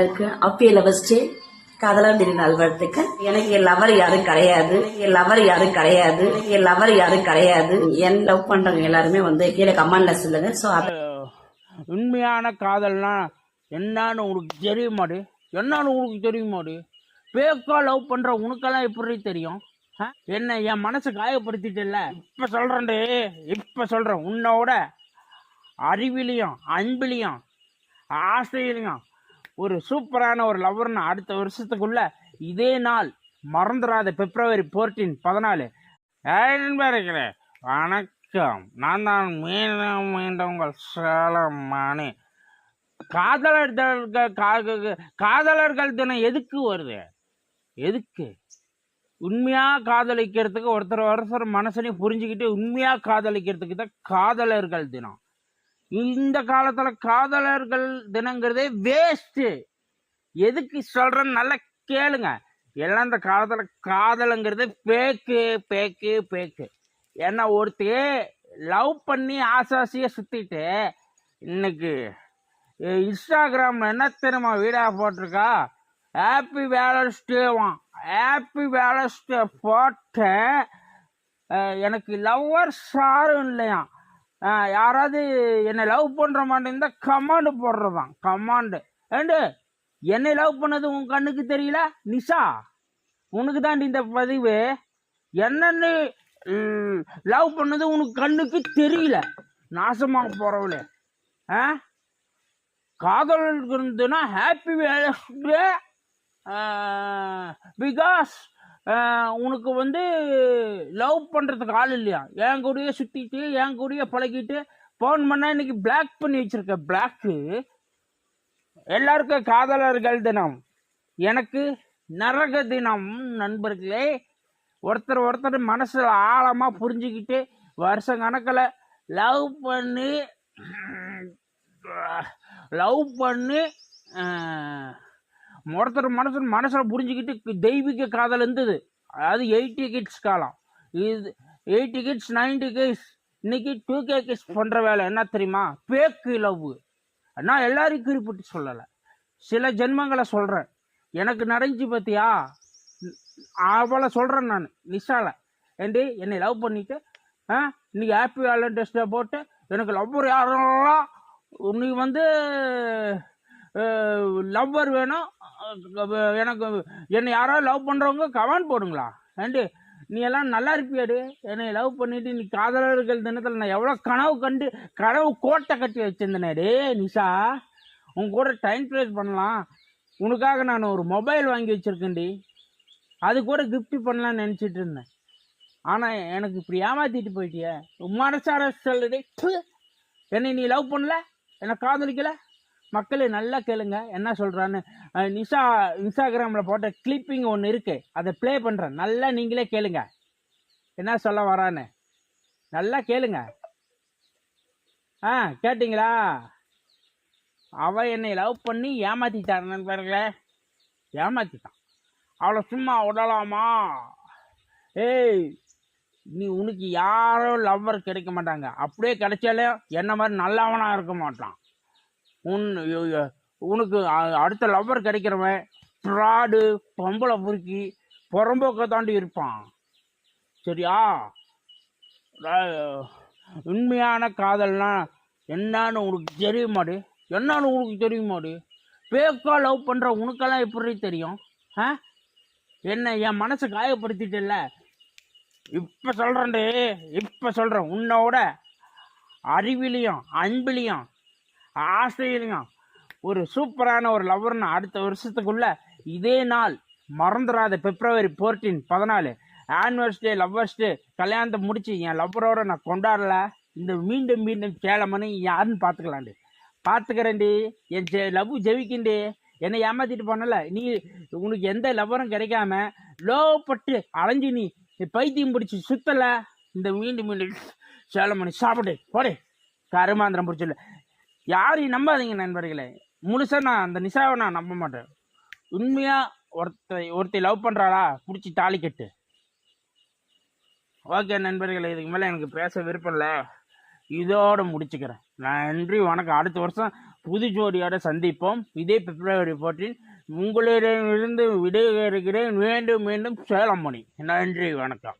எனக்கு அப்பி லவஸ்டே காதலர் தின நல்வாழ்த்துக்கள். எனக்கு என் லவர் யாரும் கிடையாது. என் லவர் யாரும் கிடையாது. என் லவர் யாரும் கிடையாது. என் லவ் பண்றவங்க எல்லாருமே வந்து கீழே கமெண்ட்ல சொல்லுங்க. ஸோ உண்மையான காதல்னா என்னன்னு உனக்கு தெரியுமாடி என்னன்னு உனக்கு தெரியுமாடி பேக்கா லவ் பண்ற உனக்கெல்லாம் எப்படி தெரியும்? என்ன என் மனசை காயப்படுத்திட்டல இப்ப சொல்றேன்டே இப்ப சொல்றேன். உன்னோட அறிவிலையும் அன்பிலையும் ஆசையிலையும் ஒரு சூப்பரான ஒரு லவ்வர்னு அடுத்த வருஷத்துக்குள்ள இதே நாள் மறந்துடாத பிப்ரவரி ஃபோர்டீன் பதினாலு. இருக்கிறேன் வணக்கம். நான் தான் மீண்டும் மீண்டும் உங்கள் சேலமானே. காதலர் காதலர்கள் தினம் எதுக்கு வருது? எதுக்கு? உண்மையாக காதலிக்கிறதுக்கு ஒருத்தர் ஒருத்தர் மனசனையும் புரிஞ்சுக்கிட்டு உண்மையாக காதலிக்கிறதுக்கு தான் காதலர்கள் தினம். இந்த காலத்துல காதலர்கள் தினங்கிறதே வேஸ்ட் எதுக்கு சொல்றேன்னு நல்லா கேளுங்க. எல்லாம் இந்த காலத்துல காதலுங்கிறது பேக்கு பேக்கு பேக்கு ஏன்னா ஒருத்தி லவ் பண்ணி ஆசாசியா சுத்திட்டு இன்னைக்கு அஹ், என்ன தெரியுமா வீடியோ போட்டிருக்கா? ஹாப்பி வேலன்ஸ் டேவான் ஹாப்பி வேலன்ஸ் டே போட்டேன். எனக்கு லவ்வர் சாரும் இல்லையாம். யாராவது என்னை லவ் பண்ணுற மாதிரி இருந்தால் கமாண்டு போடுறதான். கமாண்டு ஏண்டு என்னை லவ் பண்ணது உன் கண்ணுக்கு தெரியல? நிஷா உனக்கு தான் இந்த பதிவு. என்னன்னு லவ் பண்ணது உனக்கு கண்ணுக்கு தெரியல. நாசமாக போகிறவளே ஆ? காதல் இருந்துன்னா ஹாப்பி பிகாஸ் உனக்கு வந்து லவ் பண்ணுறதுக்கு ஆள் இல்லையா? என் கூடயே சுற்றிட்டு என் கூடயே பழகிட்டு ஃபோன் பண்ணால் இன்னைக்கு பிளாக் பண்ணி வச்சுருக்க. பிளாக்கு எல்லாருக்கும் காதலர்கள் தினம். எனக்கு நரக தினம் நண்பர்களே. ஒருத்தர் ஒருத்தர் மனசில் ஆழமாக புரிஞ்சுக்கிட்டு வருஷ கணக்கில் லவ் பண்ணி லவ் பண்ணி ஒருத்தர் மனசு மனசில் புரிஞ்சுக்கிட்டு தெய்வீக காதல் இருந்தது. அதாவது எயிட்டி கிட்ஸ் காலம். இது எயிட்டி கிட்ஸ் நைன்டி கிட்ஸ் இன்னைக்கு டூ கே கிட்ஸ் பண்ணுற வேலை என்ன தெரியுமா? Fake love. நான் எல்லாரையும் குறிப்பிட்டு சொல்லலை. சில ஜென்மங்களை சொல்கிறேன் எனக்கு நடந்துச்சு பார்த்தியா அவளை சொல்கிறேன் நான். நிஷால. ஏண்டி என்னை லவ் பண்ணிட்டு ஆ இன்னைக்கு ஹாப்பி வேலண்டைன்ஸ் டே போட்டு எனக்கு லவ்வர் யாரெல்லாம் நீ வந்து லவ்வர் வேணும் எனக்கு என்னை யாராவது லவ் பண்ணுறவங்க கமெண்ட் போடுங்களா? ஏண்டி நீ எல்லாம் நல்லா இருப்பியாடு. என்னை லவ் பண்ணிட்டு நீ காதலர்கள் தினத்தில் நான் எவ்வளோ கனவு கண்டு கனவு கோட்டை கட்டி வச்சிருந்தேனே நிஷா. உன் கூட டைம் ஸ்பெண்ட் பண்ணலாம். உனக்காக நான் ஒரு மொபைல் வாங்கி வச்சிருக்கேன்டி. அது கூட கிஃப்ட் பண்ணலாம்னு நினச்சிட்டு இருந்தேன். ஆனால் எனக்கு இப்படி ஏமாத்திட்டு போயிட்டியே. மனசார சொல்லுடி என்னை நீ லவ் பண்ணல? என்னை காதலிக்கலை? மக்களே நல்லா கேளுங்க. என்ன சொல்கிறான்னு நிஷா இன்ஸ்டாகிராமில் போட்ட கிளிப்பிங் ஒன்று இருக்குது அதை ப்ளே பண்ணுறேன் நல்லா நீங்களே கேளுங்க. என்ன சொல்ல வரான்னு. நல்லா கேளுங்க. ஆ கேட்டிங்களா? அவள் என்னை லவ் பண்ணி ஏமாத்திட்டான் நண்பர்களே ஏமாத்திட்டான். அவளை சும்மா விடலாமா? ஏய் நீ உனக்கு யாரும் லவ்வர் கிடைக்க மாட்டாங்க. அப்படியே கிடைச்சாலே என்ன மாதிரி நல்லவனாக இருக்க மாட்டான். உன் உனக்கு அடுத்த லவ்வர் கிடைக்கிறவன் ப்ராடு பொம்பளை பொறுக்கி புறம்போக்க தாண்டி இருப்பான். சரியா? உண்மையான காதல்னா என்னன்னு உனக்கு தெரியுமாடு? என்னன்னு உனக்கு தெரியுமாடு? பேக்கா லவ் பண்ணுற உனக்கெல்லாம் எப்படி தெரியும்? ஆ? என்ன என் மனசை காயப்படுத்திட்டல இப்போ சொல்கிறேன்டே இப்போ சொல்கிறேன் உன்னோட அறிவிலையும் அன்பிலையும் ஆசையிலுங்க ஒரு சூப்பரான ஒரு லவ்வர்னு அடுத்த வருஷத்துக்குள்ள இதே நாள் மறந்துடாத பிப்ரவரி ஃபோர்டீன் பதினாலு. ஆனிவர்ஸ் டே லவ்வர்ஸ் டே கல்யாணத்தை முடிச்சு என் லவ்வரோட நான் கொண்டாடல. இந்த மீண்டும் மீண்டும் சேலமனு யாருன்னு பார்த்துக்கலாண்டி பார்த்துக்கிறேன்டி என் ஜெ லவ் ஜெயிக்கின்றே என்னை ஏமாத்திட்டு போனல. நீ உனக்கு எந்த லவ்வரும் கிடைக்காம லோப்பட்டு அலைஞ்சு நீ பைத்தியம் பிடிச்சி சுத்தலை. இந்த மீண்டும் மீண்டும் சேலமணி சாப்பிடு. போடே. கருமாந்திரம் பிடிச்சல யாரையும் நம்பாதீங்க நண்பர்களே. முழுசாக நான் அந்த நிஷாவை நான் நம்ப மாட்டேன். உண்மையாக ஒருத்த ஒருத்தை லவ் பண்ணுறாளா பிடிச்சி தாலி கட்டு. ஓகே நண்பர்களே இதுக்கு மேலே எனக்கு பேச விருப்பம் இல்லை. இதோடு முடிச்சுக்கிறேன். நன்றி வணக்கம். அடுத்த வருஷம் புது ஜோடியோட சந்திப்போம். இதே பிப்ரவரி ஃபோர்டீன் உங்களிடமிருந்து விடைபெறுகிறேன் மீண்டும் மீண்டும் சேலம் மணி. நன்றி வணக்கம்.